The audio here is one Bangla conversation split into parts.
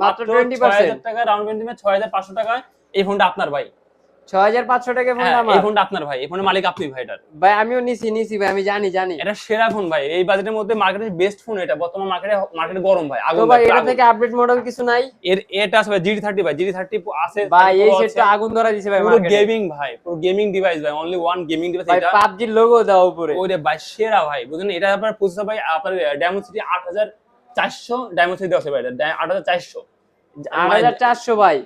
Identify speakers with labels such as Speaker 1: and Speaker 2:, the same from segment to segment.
Speaker 1: মাত্র 20%
Speaker 2: টাকা রাউন্ড পেন্টিমে ছয় হাজার পাঁচশো টাকায় এই ফোনটা আপনার ভাই।
Speaker 1: টাকা ফোন
Speaker 2: হ্যাঁ,
Speaker 1: আমার।
Speaker 2: এই ফোনটা আপনার ভাই এই ফোনের মালিক আপনি ভাই
Speaker 1: ভাই আমিও নিছি নিছি ভাই আমি জানি জানি।
Speaker 2: এটা সেরা ফোন ভাই এই বাজেটের মধ্যে মার্কেটের বেস্ট ফোন এটা বর্তমান মার্কেটে মার্কেটে গরম ভাই আগুন
Speaker 1: ভাই
Speaker 2: ভাই,
Speaker 1: এটা থেকে আপডেট মডেল কিছু নাই?
Speaker 2: এর এটা আছে ভাই জিডি থার্টি ভাই জিডি থার্টি আছে
Speaker 1: ভাই এই সেটটা আগুন ধরা দিছে ভাই
Speaker 2: পুরো গেমিং ভাই পুরো গেমিং ডিভাইস ভাই অনলি ওয়ান গেমিং ডিভাইস এটা।
Speaker 1: লোগো দাও উপরে।
Speaker 2: ভাই সেরা ভাই বুঝলেন? এটা আপনার প্রসেসর ভাই আপনার ডায়মন্ড সিটি আট হাজার চারশো ডায়মন্ড সিটি আছে ভাই আট হাজার চারশো।
Speaker 1: ভাই।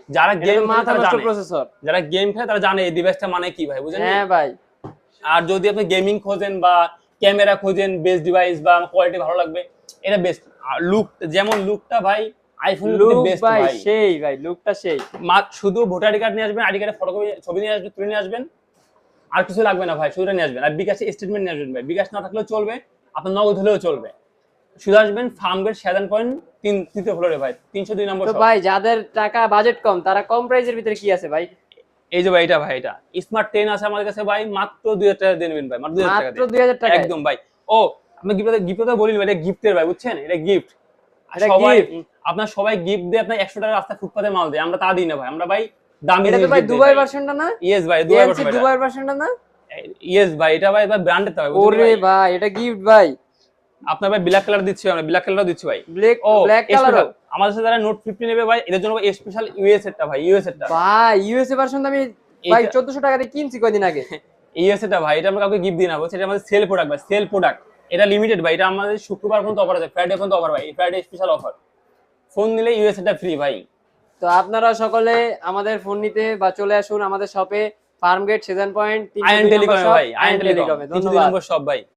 Speaker 2: যারা গেম
Speaker 1: মাথা নষ্ট প্রসেসর
Speaker 2: যারা গেম খেলে তারা জানে এই ডিভাইসটা মানে কি ভাই বুঝলেন
Speaker 1: হ্যাঁ ভাই।
Speaker 2: আর যদি আপনি গেমিং খোঁজেন বা ক্যামেরা খোঁজেন বেস্ট ডিভাইস বা কোয়ালিটি ভালো লাগবে এটা বেস্ট লুক যেমন লুকটা ভাই আইফোন
Speaker 1: লুক
Speaker 2: বেস্ট
Speaker 1: ভাই সেই ভাই লুকটা সেই।
Speaker 2: মা- শুধু ভোটার আইডি কার্ড নিয়ে আসবেন আইডি কার্ডে ফটোকপি ছবি নিয়ে আসবেন তুলে নিয়ে আসবেন আর কিছু লাগবে না ভাই শুধু নিয়ে আসবেন। আর বিকাশে স্টেটমেন্ট নিয়ে আসবেন ভাই বিকাশ না থাকলেও চলবে আপনার নগদ হলেও চলবে। শুধু আসবেন ফার্মগেট সেদান পয়েন্ট তিন তৃতীয় ফ্লোরে ভাই তিনশো দুই নম্বর
Speaker 1: ভাই যাদের টাকা বাজেট কম তারা কম প্রাইসের ভিতরে কি আছে ভাই?
Speaker 2: এই যে ভাই এটা ভাই এটা। স্মার্ট টেন আছে আমাদের কাছে ভাই মাত্র দুই হাজার টাকা দিয়ে নেবেন ভাই মাত্র দুই হাজার টাকা একদম ভাই। ও আপনি গিফট গিফট তো ভাই এটা গিফটের ভাই বুঝছেন? এটা গিফট সবাই আপনার সবাই গিফট দিয়ে আপনার একশো টাকা রাস্তা ফুটপাতে মাল দেয় আমরা তা দিই না ভাই আমরা ভাই দামি
Speaker 1: এটা ভাই দুবাই ভার্সনটা না?
Speaker 2: ইয়েস ভাই দুবাই
Speaker 1: ভার্সনটা না?
Speaker 2: ইয়েস ভাই এটা ভাই ব্র্যান্ডের ভাই
Speaker 1: ওরে?
Speaker 2: ভাই
Speaker 1: এটা গিফট ভাই।
Speaker 2: আপনার ভাই ব্ল্যাক কালার দিচ্ছি আমরা ব্ল্যাক কালারও দিচ্ছি ভাই।
Speaker 1: ব্ল্যাক
Speaker 2: ও
Speaker 1: ব্ল্যাক। কালার
Speaker 2: আমাদের সাথে যারা নোট ফিফটি নেবে ভাই এদের জন্য স্পেশাল ইউএস এরটা ভাই ইউএস এরটা
Speaker 1: ভাই ইউএসএ ভার্সন আমি ভাই
Speaker 2: এইটা-
Speaker 1: 1400 টাকা দিয়ে কিনছি কয়দিন আগে।
Speaker 2: ইউএস এরটা ভাই এটা আমরা কাউকে গিফট দিই না বলছি এটা আমাদের সেল প্রোডাক্ট ভাই সেল প্রোডাক্ট এটা লিমিটেড ভাই এটা আমাদের শুক্রবার পর্যন্ত অফার আছে ফ্রাইডে পর্যন্ত অফার ভাই ফ্রাইডে স্পেশাল অফার ফোন নিলে ইউএস এরটা ফ্রি ভাই।
Speaker 1: তো আপনারা সকলে আমাদের ফোন নিতে বা চলে আসুন আমাদের শপে ফার্মগেট সেভেন পয়েন্ট
Speaker 2: আয়ন টেলিকমে ভাই আয়ন টেলিকম
Speaker 1: ধন্যবাদ।
Speaker 2: নম্বর সব ভাই।